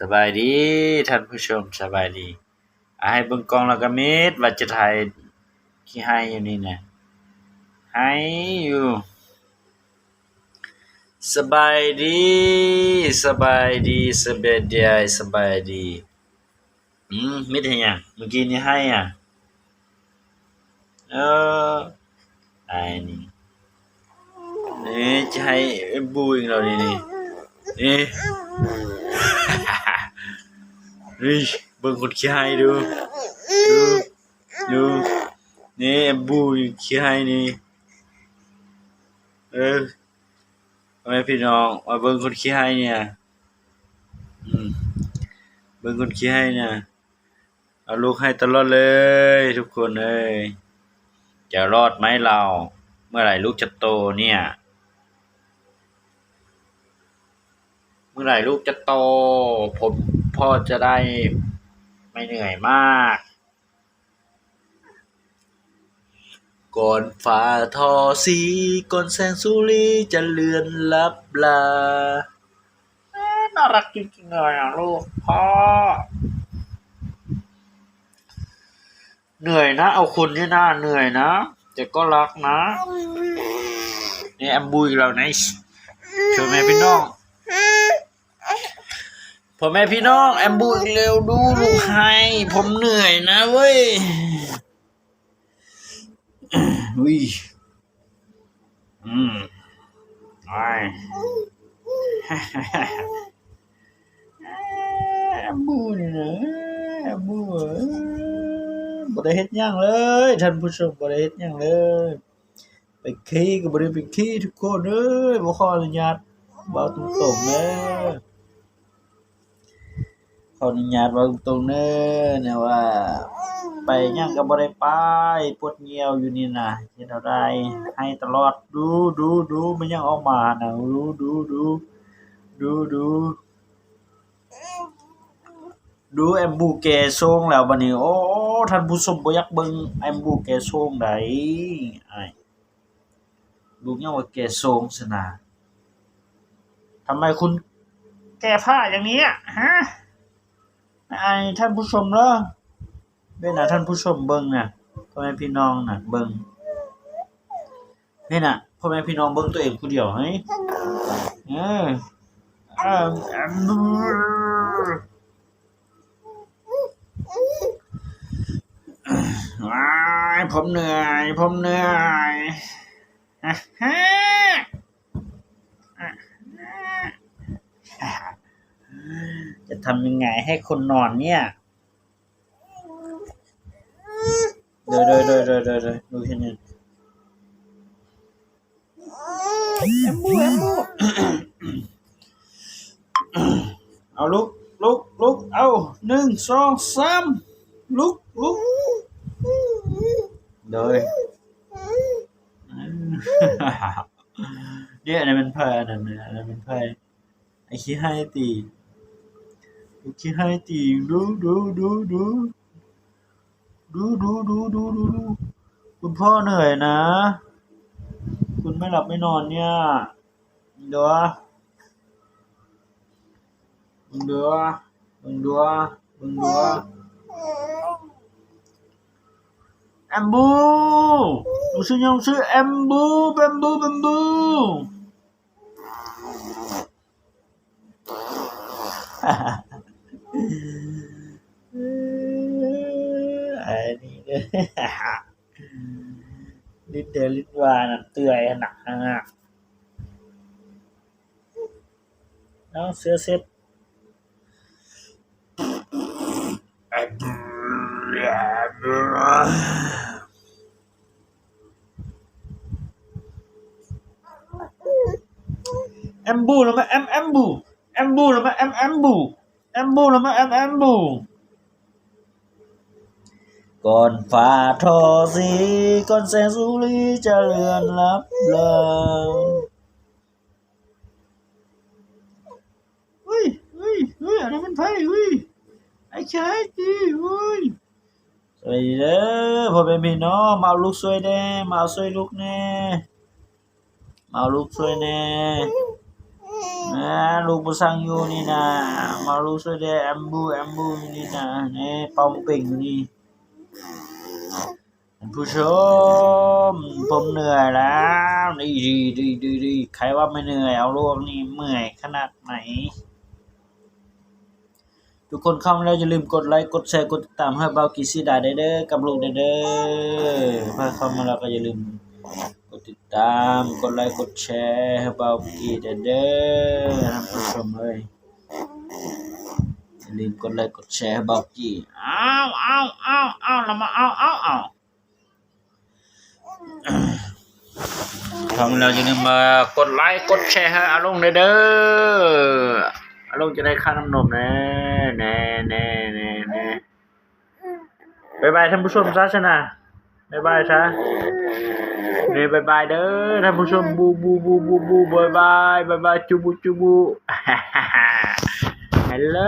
สบายดีท่านผู้ชมสบายดีอาให้เบิ่งกล้องแล้วก็มิดว่าจะถ่ายขี้ให้อยู่นี่นะให้อยู่สบายดีสบายดีสบายดีสบายดีอืมมิดเห็นยังเมื่อกี้นี่ให้อะเออไอ้นี่นี่จะให้บูอีกแล้วนี่นี่นี่ นี่เบิ่งคนขี้ให้ดูดูดูนี่แอมบูขี้ให้นี่เออพ่อแม่พี่น้องมาเบิ่งคนขี้ให้เนี่ยอืมเบิ่งคนขี้ให้เนี่ยเอาลูกให้ตลอดเลย ทุกคนเอ้ยจะรอดไหมเรา เมื่อไหร่ลูกจะโตเนี่ยเมื่อไหร่ลูกจะโตผม พ่อจะได้ไม่เหนื่อยมากก่อนฟ้าทอสีก่อนแสงสุรีจะเลือนลับลา น่ารักจริงๆเลยอะลูกพ่อ เหนื่อยนะ เอาคุณนี่น่าเหนื่อยนะ แต่ก็รักนะนี่แอมบูอีกแล้วนะช่วยแม่พี่น้อง พ่อแม่พี่น้องแอมบูอีกเร็วดูลูกให้ผมเหนื่อยนะเว้ยวิอืมไอ้แอมบูนี่นะแอมบูเอ้ยบ่ได้เฮ็ดหยังเลยท่านผู้ชมบ่ได้เฮ็ดหยังเลย ไปขี้ก็บ่ได้ไปขี้ทุกคนเอ้ยบ่ขออนุญาตเว้าตรงๆเด้อข ออนุญาตว่าตรงเด้อเนี่ยว่า ไปหยังก็บ่ได้ไปปวดเหี่ยวอยู่นี่นะเฮ็ดเอาได้ให้ตลอดดูดูดูมันยังออกมานะดูดูดูดูดูดูแอมบูแกส่งแล้วบัดนี้ โอ้ท่านผู้ชมบ่อยากเบิ่งแอมบูแกส่งได้อ้ายลูกยังว่าแกส่งซะนะทำไมคุณแก้ผ้าอย่างนี้ฮะ ไอ้ท่านผู้ชมเหรอเว้นน่ะท่านผู้ชมเบิ่งน่ะพ่อแม่พี่น้องน่ะเบิ่งเว้นน่ะพ่อแม่พี่น้องเบิ่งตัวเองผู้เดียวเฮ้ยเออเออเออว้ายผมเหนื่อย ผมเหนื่อยฮ่าฮ่าจะ ทำยังไงให้คนนอนเนี่ยเดี๋ยวเดี๋ยวเดี๋ยวเดี๋ยวเดี๋ยวเดี๋ยวดูแค่นี้แอมบูแอมบูเอาลุกลุกลุกเอาหนึ่งสองสามลุกลุกเดี๋ยวเลยเนี่ยอันนั้นเป็นไพ่อันนั้นอันนั้นเป็นไพ่ไอ้ขี้ให้ตี ไอ้ขี้ให้ตีดูดูดูดูดูดูดูดูดูดูคุณพ่อเหนื่อยนะ คุณไม่หลับไม่นอนเนี่ยเดี๋ยวมึงเดี๋ยวมึงเดี๋ยวมึงเดี๋ยวแอมบูหนูชื่อยังชื่อแอมบูแอมบูแอมบูไอ้นี่เด้อลิ้นเดอลิ้นวาน่ะเตื่อยหนักฮะน้องเสือเซ็ตไอ้บูแอมบูแล้วมาแอมแอมบูแอมบูแล้วมาแอมแอมบูแอมบูแล้วมาแอมแอมบู em bu lắm em em bu còn pha thò gì con sẽ du lý cha lượn lấp lờ ui ui ui ở đây mình thấy ui. Anh trái đi ui. Rồi đó vừa bên mình nó màu lúc xuôi nè màu xuôi lúc nè. Màu lúc xuôi nè. นพี่น้องมาเอาลูกสวยแน่มาเอาสวยลูกแน่มาเอาลูกสวยแน่อ่าลูกบ่สั่งอยู่นี่นะมาลูกช่วยได้แอมบูแอมบูนี่นะนี่เป่าเป่งนี่ผู้ชมผมเหนื่อยแล้วดีดีดีดีดีใครว่าไม่เหนื่อยเอาลูกนี่เมื่อยขนาดไหน ทุกคนเข้ามาแล้วอย่าลืมกดไลค์กดแชร์กดติดตามให้เบากีซีดาได้เด้อกับลูกได้เด้อพอเข้ามาแล้วก็อย่าลืม ติดตาม กดไลค์ กดแชร์ให้เบากีได้เด้อท่านผู้ชมเอ้ยอย่าลืมกดไลค์ กดแชร์ให้เบากีอ้าวอ้าวอ้าวอ้าวแล้วมาอ้าวอ้าวอ้าวเข้ามาแล้วอย่าลืมมากดไลค์ กดแชร์ให้อาลงได้เด้ออาลงจะได้ค่าน้ำนมแน่แน่แน่แน่แน่บายบายท่านผู้ชมซะชนะบายบายซะ เนี่ยบายบายเด้อท่านผู้ชมบูบูบูบูบูบายบายบายบายจูบูจูบูฮัลโหล